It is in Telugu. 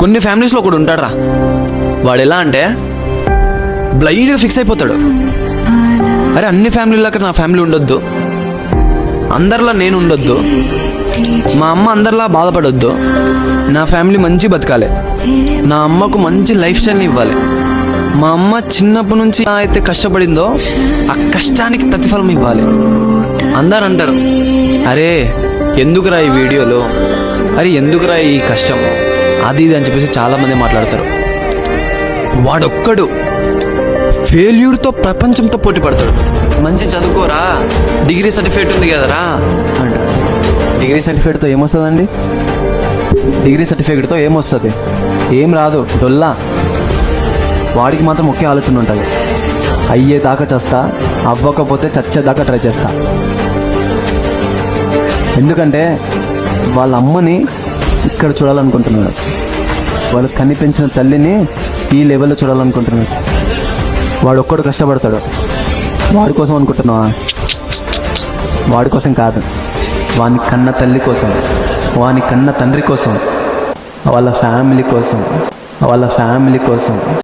కొన్ని ఫ్యామిలీస్లో కూడా ఉంటాడురా. వాడు ఎలా అంటే బ్లైండ్గా ఫిక్స్ అయిపోతాడు. అరే అన్ని ఫ్యామిలీలకి నా ఫ్యామిలీ ఉండొద్దు. అందరిలా నేను ఉండొద్దు. మా అమ్మ అందరిలా బాధపడొద్దు. నా ఫ్యామిలీ మంచి బతకాలి. నా అమ్మకు మంచి లైఫ్ స్టైల్ని ఇవ్వాలి. మా అమ్మ చిన్నప్పటి నుంచి అయితే కష్టపడిందో ఆ కష్టానికి ప్రతిఫలం ఇవ్వాలి. అందరు అంటారు అరే ఎందుకురా ఈ వీడియోలో అరే ఎందుకురా ఈ కష్టం అది ఇది అని చెప్పేసి చాలామంది మాట్లాడతారు. వాడొక్కడు ఫెయిల్యూర్తో ప్రపంచంతో పోటీ పడతాడు. మంచి చదువుకోరా డిగ్రీ సర్టిఫికేట్ ఉంది కదరా అంటారు డిగ్రీ సర్టిఫికేట్తో ఏమొస్తుందండి? డిగ్రీ సర్టిఫికేట్తో ఏమొస్తుంది? ఏం రాదు డొల్లా. వాడికి మాత్రం ఒకే ఆలోచన ఉంటుంది. అయ్యేదాకా చేస్తా అవ్వకపోతే చచ్చేదాకా ట్రై చేస్తా. ఎందుకంటే వాళ్ళ అమ్మని ఇక్కడ చూడాలనుకుంటున్నాడు. వాళ్ళు కనిపించిన తల్లిని ఈ లెవెల్లో చూడాలనుకుంటున్నాడు. వాడు ఒక్కడు కష్టపడతాడు. వాడి కోసం అనుకుంటున్నావా? వాడి కోసం కాదు. వాని కన్న తల్లి కోసం. వాని కన్న తండ్రి కోసం. వాళ్ళ ఫ్యామిలీ కోసం. వాళ్ళ ఫ్యామిలీ కోసం.